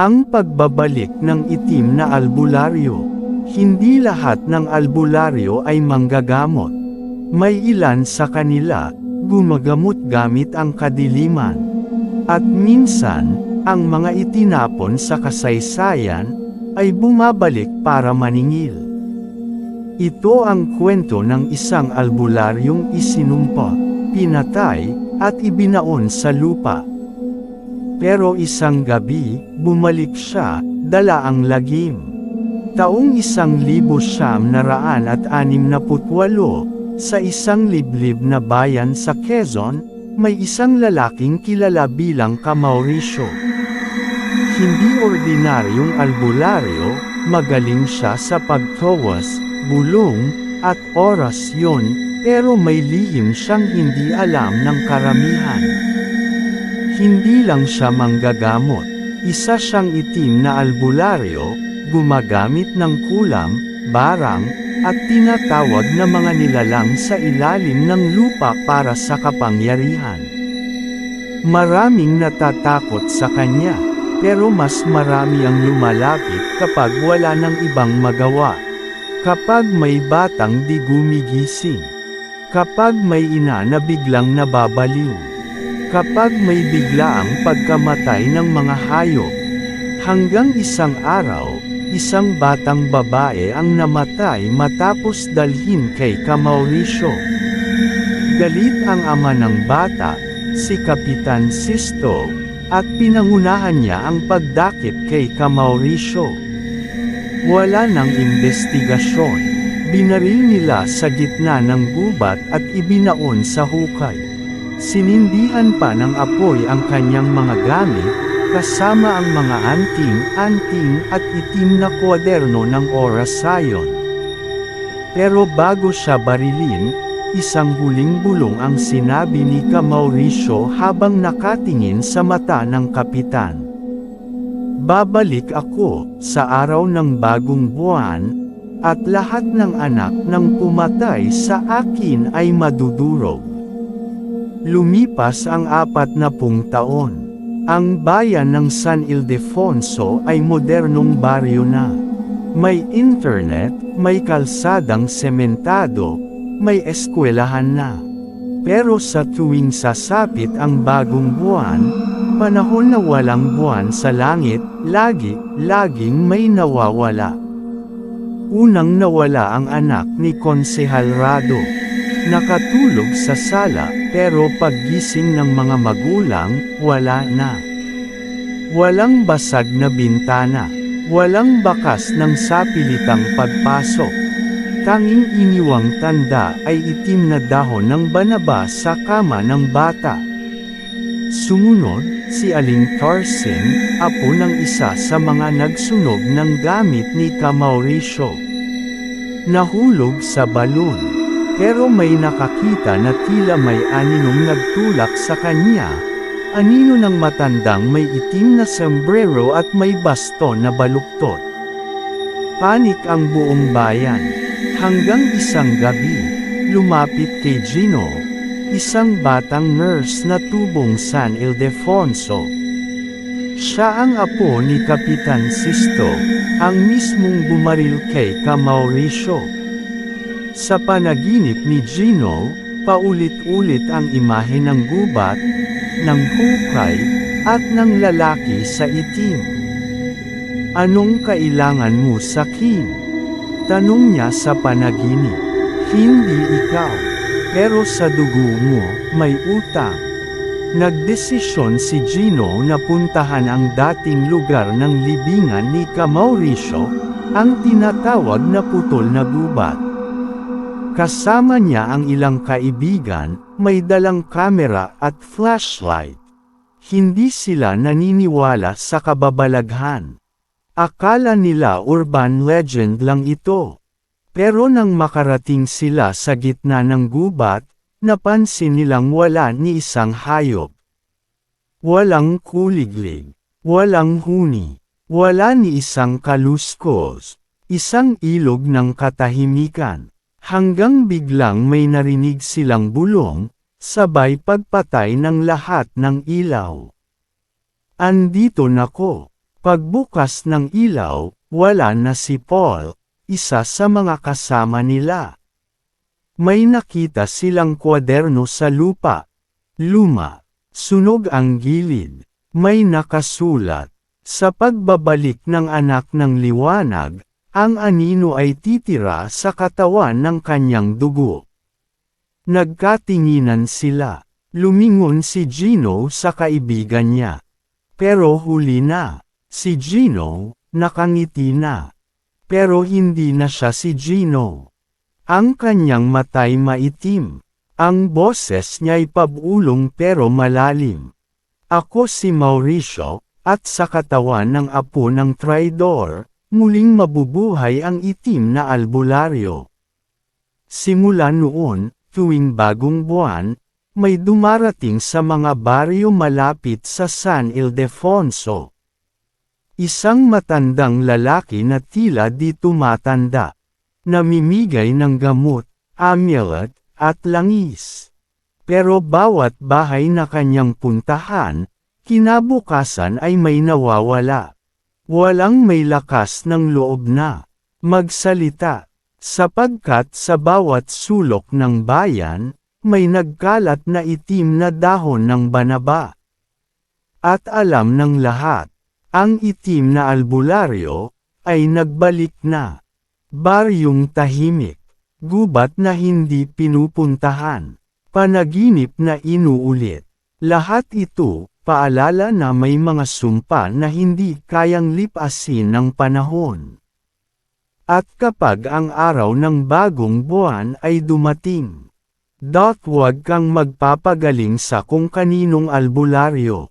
Ang pagbabalik ng itim na albularyo. Hindi lahat ng albularyo ay manggagamot. May ilan sa kanila, gumagamot gamit ang kadiliman. At minsan, ang mga itinapon sa kasaysayan, ay bumabalik para maningil. Ito ang kwento ng isang albularyong isinumpot, pinatay, at ibinaon sa lupa. Pero isang gabi, bumalik siya, dala ang lagim. Taong isang libo siyam na raan at anim na putwalo, sa isang liblib na bayan sa Quezon, may isang lalaking kilala bilang ka Mauricio. Hindi ordinaryong albularyo, magaling siya sa pagtawas, bulong, at orasyon, pero may lihim siyang hindi alam ng karamihan. Hindi lang siya manggagamot, isa siyang itim na albularyo, gumagamit ng kulam, barang, at tinatawag na mga nilalang sa ilalim ng lupa para sa kapangyarihan. Maraming natatakot sa kanya, pero mas marami ang lumalapit kapag wala ng ibang magawa. Kapag may batang di gumigising. Kapag may ina na biglang nababaliw. Kapag may biglaang pagkamatay ng mga hayop. Hanggang isang araw, isang batang babae ang namatay matapos dalhin kay Mauricio. Galit ang ama ng bata, si Kapitan Sisto, at pinangunahan niya ang pagdakip kay Mauricio. Wala nang investigasyon. Binaril nila sa gitna ng gubat at ibinaon sa hukay. Sinindihan pa ng apoy ang kanyang mga gamit, kasama ang mga anting-anting at itim na kwaderno ng orasayon. Pero bago siya barilin, isang huling bulong ang sinabi ni Ka Mauricio habang nakatingin sa mata ng kapitan. Babalik ako sa araw ng bagong buwan, at lahat ng anak ng pumatay sa akin ay madudurog. Lumipas ang apat na pung taon. Ang bayan ng San Ildefonso ay modernong baryo na. May internet, may kalsadang sementado, may eskwelahan na. Pero sa tuwing sasapit ang bagong buwan, panahon na walang buwan sa langit, lagi, laging may nawawala. Unang nawala ang anak ni Konsehal Rado. Nakatulog sa sala, pero paggising ng mga magulang, wala na. Walang basag na bintana. Walang bakas ng sapilitang pagpasok. Tanging iniwang tanda ay itim na dahon ng banaba sa kama ng bata. Sumunod, si Aling Tarsin, apo ng isa sa mga nagsunog ng gamit ni Ka Mauricio. Nahulog sa balon. Pero may nakakita na tila may aninong nagtulak sa kanya. Anino ng matandang may itim na sombrero at may baston na baluktot. Panik ang buong bayan. Hanggang isang gabi, lumapit kay Gino, isang batang nurse na tubong San Ildefonso. Siya ang apo ni Kapitan Sisto, ang mismong bumaril kay Ka Mauricio. Sa panaginip ni Gino, paulit-ulit ang imahe ng gubat, ng hukay, at ng lalaki sa itim. Anong kailangan mo sa kin? Tanong niya sa panaginip. Hindi ikaw. Pero sa dugo mo, may utang. Nagdesisyon si Gino na puntahan ang dating lugar ng libingan ni Ka Mauricio, ang tinatawag na putol na gubat. Kasama niya ang ilang kaibigan, may dalang kamera at flashlight. Hindi sila naniniwala sa kababalaghan. Akala nila urban legend lang ito. Pero nang makarating sila sa gitna ng gubat, napansin nilang wala ni isang hayop. Walang kuliglig, walang huni, wala ni isang kaluskos, isang ilog ng katahimikan. Hanggang biglang may narinig silang bulong, sabay pagpatay ng lahat ng ilaw. Andito nako, Pagbukas ng ilaw, wala na si Paul, isa sa mga kasama nila. May nakita silang kwaderno sa lupa. Luma. Sunog ang gilid. May nakasulat. Sa pagbabalik ng anak ng liwanag, ang anino ay titira sa katawan ng kanyang dugo. Nagkatinginan sila. Lumingon si Gino sa kaibigan niya. Pero huli na. Si Gino, nakangiti na. Pero hindi na siya si Gino. Ang kanyang matay maitim. Ang boses niya'y pabulong pero malalim. Ako si Mauricio, at sa katawan ng apo ng traidor, muling mabubuhay ang itim na albularyo. Simula noon, tuwing bagong buwan, may dumarating sa mga baryo malapit sa San Ildefonso. Isang matandang lalaki na tila di tumatanda. Namimigay ng gamot, amulet, at langis. Pero bawat bahay na kanyang puntahan, kinabukasan ay may nawawala. Walang may lakas ng loob na magsalita, sapagkat sa bawat sulok ng bayan, may nagkalat na itim na dahon ng banaba. At alam ng lahat, ang itim na albularyo, ay nagbalik na. Baryong tahimik, gubat na hindi pinupuntahan, panaginip na inuulit. Lahat ito, paalala na may mga sumpa na hindi kayang lipasin ng panahon. At kapag ang araw ng bagong buwan ay dumating, dot huwag kang magpapagaling sa kung kaninong albularyo.